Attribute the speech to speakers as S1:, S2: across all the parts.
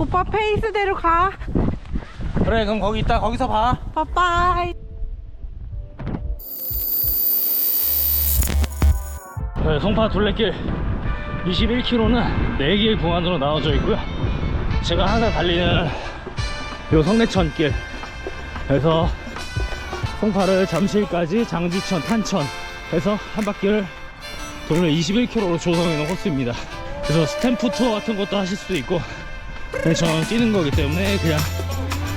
S1: 오빠 페이스대로 가.
S2: 그래 그럼 거기 있다 거기서 봐
S1: 빠빠이.
S2: 네, 송파 둘레길 21km는 4개의 구간으로 나눠져 있고요 제가 항상 달리는 요 성내천길 그래서 송파를 잠실까지 장지천 탄천 해서 한 바퀴를 돌면 21km로 조성해 놓은 코스입니다 그래서 스탬프 투어 같은 것도 하실 수도 있고 저는 뛰는 거기 때문에 그냥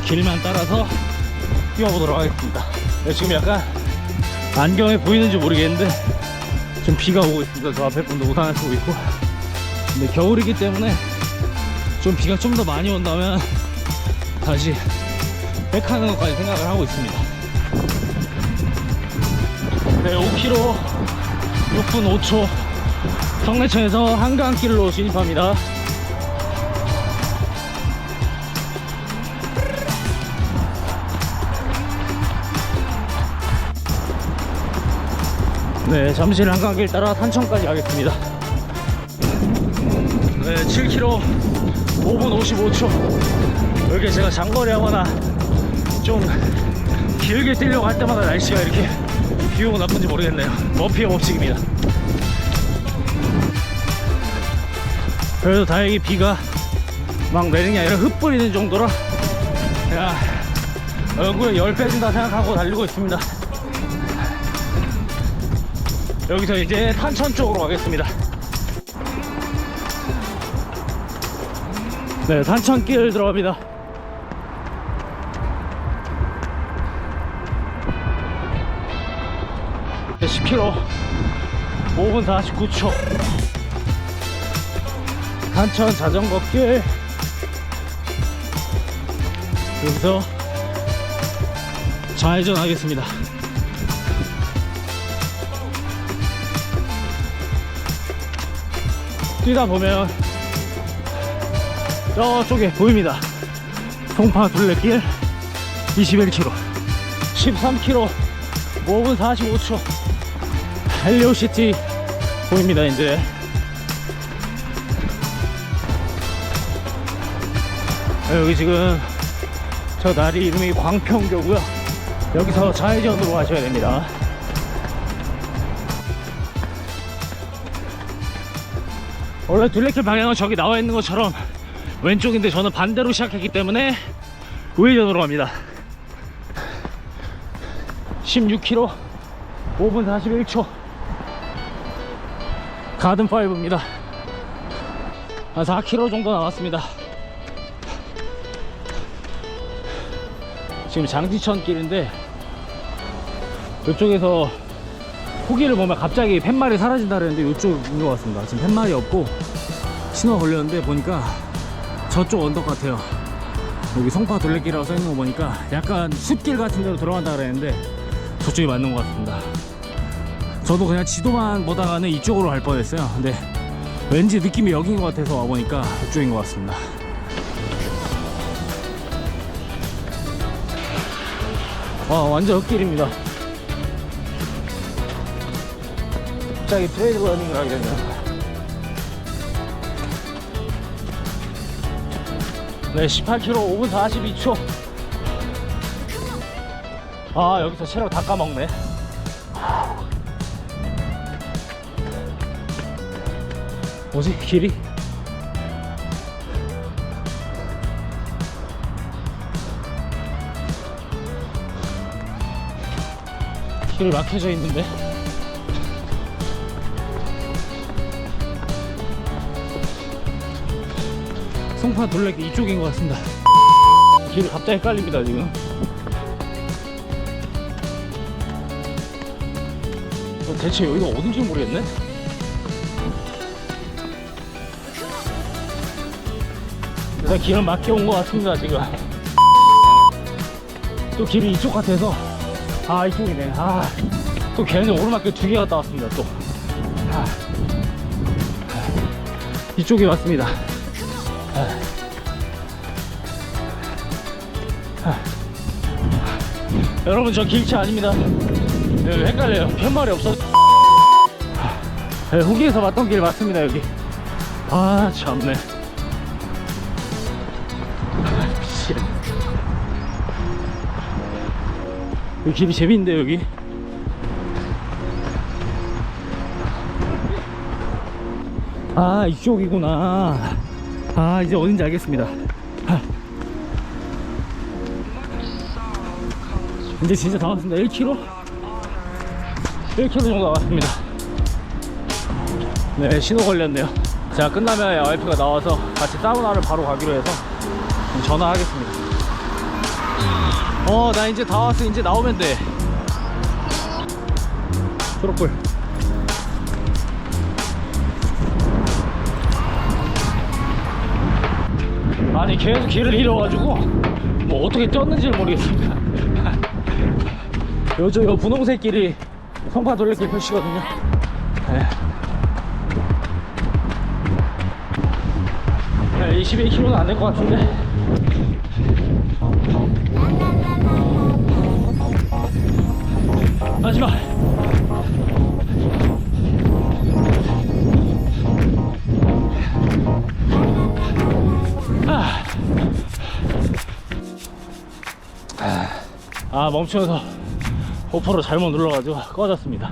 S2: 길만 따라서 뛰어보도록 하겠습니다 네, 지금 약간 안경에 보이는지 모르겠는데 지금 비가 오고 있습니다. 저 앞에 분도 우산을 쓰고 있고. 근데 겨울이기 때문에 좀 비가 좀 더 많이 온다면 다시 백하는 것까지 생각을 하고 있습니다. 네, 5km 6분 5초 성내천에서 한강길로 진입합니다. 네, 잠실 한강길 따라 탄천까지 가겠습니다. 네, 7km 5분 55초. 이렇게 제가 장거리 하거나 좀 길게 뛰려고 할 때마다 날씨가 이렇게 비 오고 나쁜지 모르겠네요. 머피의 법칙입니다. 그래도 다행히 비가 막 내리는 게 아니라 흩뿌리는 정도라 그냥 얼굴에 열 빼준다 생각하고 달리고 있습니다. 여기서 이제 탄천 쪽으로 가겠습니다. 네, 탄천길 들어갑니다. 네, 10km 5분 49초 탄천 자전거 길 여기서 좌회전 하겠습니다. 뛰다 보면 저쪽에 보입니다. 송파 둘레길 21km 13km 5분 45초 헬리오시티 보입니다 이제. 여기 지금 저 다리 이름이 광평교고요. 여기서 좌회전으로 가셔야 됩니다 원래 둘레길 방향은 저기 나와 있는 것처럼 왼쪽인데 저는 반대로 시작했기 때문에 우회전으로 갑니다. 16km 5분 41초. 가든5입니다. 한 4km 정도 남았습니다. 지금 장지천 길인데 이쪽에서 후기를 보면 갑자기 팻말이 사라진다 그랬는데 이쪽인 것 같습니다. 지금 팻말이 없고 신호가 걸렸는데 보니까 저쪽 언덕 같아요. 여기 성파 둘레길이라고 써있는 거 보니까 약간 숲길 같은 데로 들어간다 그랬는데 저쪽이 맞는 것 같습니다. 저도 그냥 지도만 보다가는 이쪽으로 갈 뻔했어요. 근데 왠지 느낌이 여긴 것 같아서 와보니까 이쪽인 것 같습니다. 와 완전 흙길입니다 갑자기 트레이드 러닝을 하게 되네요 네 18km 5분 42초. 아 여기서 체력 다 까먹네. 뭐지 길이? 길이 막혀져 있는데 송파 둘레길 이쪽인 것 같습니다 길이 갑자기 헷갈립니다 지금 어, 대체 여기가 어딘지 모르겠네 일단 길은 막혀온 것 같습니다 지금 또 길이 이쪽 같아서 아 이쪽이네 아또 괜히 오르막길 두 개 갔다 왔습니다 또 아. 이쪽이 맞습니다 아. 아. 여러분 저 길치 아닙니다. 네, 헷갈려요. 편말이 없어 네, 후기에서 봤던 길 맞습니다 여기. 아 참네. 아, 여기 길이 재밌는데 여기? 아 이쪽이구나. 아 이제 어딘지 알겠습니다. 아. 이제 진짜 다 왔습니다. 1km 1km 정도 나왔습니다. 네 신호 걸렸네요. 제가 끝나면 와이프가 나와서 같이 사우나를 바로 가기로 해서 전화하겠습니다. 어 나 이제 다 왔어. 이제 나오면 돼. 초록불 아니 계속 길을 잃어가지고 뭐 어떻게 쪘는지를 모르겠습니다. 요즘 요 분홍색 길이 성파 돌레길 표시거든요. 네. 네, 21km는 안 될 것 같은데? 마지막 아 멈추면서 오퍼로 잘못 눌러가지고 꺼졌습니다.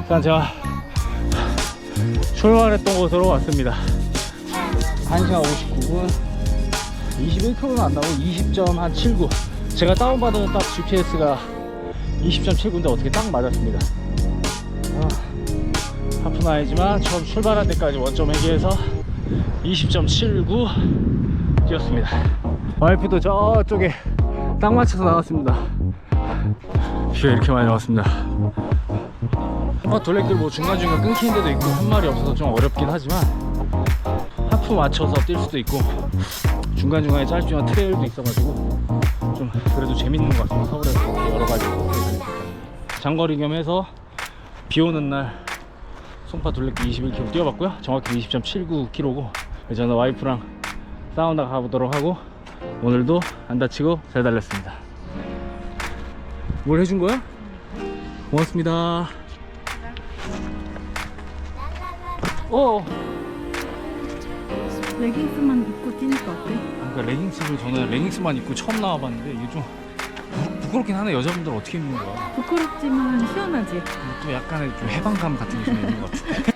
S2: 일단 제가 출발했던 곳으로 왔습니다. 1시간 59분 21km는 안 나오고 20.79 제가 다운받은 딱 GPS가 20.79인데 어떻게 딱 맞았습니다. 아, 하프는 아니지만 처음 출발할 때까지 원점 회계에서 20.79 뛰었습니다. 와이프도 저쪽에 딱 맞춰서 나왔습니다. 뷰가 이렇게 많이 나왔습니다. 한파 돌레길 뭐 중간중간 끊기는 데도 있고 한 말이 없어서 좀 어렵긴 하지만 하프 맞춰서 뛸 수도 있고 중간중간에 짧지만 트레일도 있어가지고 좀 그래도 재밌는 것 같습니다 서울에서 이렇게 여러 가지 게. 장거리 겸 해서 비 오는 날 송파 둘레길 21km 뛰어봤고요. 정확히 20.79km고 저는 와이프랑 사우나 가보도록 하고 오늘도 안 다치고 잘 달렸습니다 뭘 해준 거야? 고맙습니다 어
S1: 레깅스만 입고 뛰니까 어때?
S2: 그러니까 레깅스를 저는 레깅스만 입고 처음 나와봤는데 이게 좀 부, 부끄럽긴 하네 여자분들 어떻게 입는 거야
S1: 부끄럽지만 시원하지?
S2: 또 약간의 좀 해방감 같은 게 좀 있는 것 같아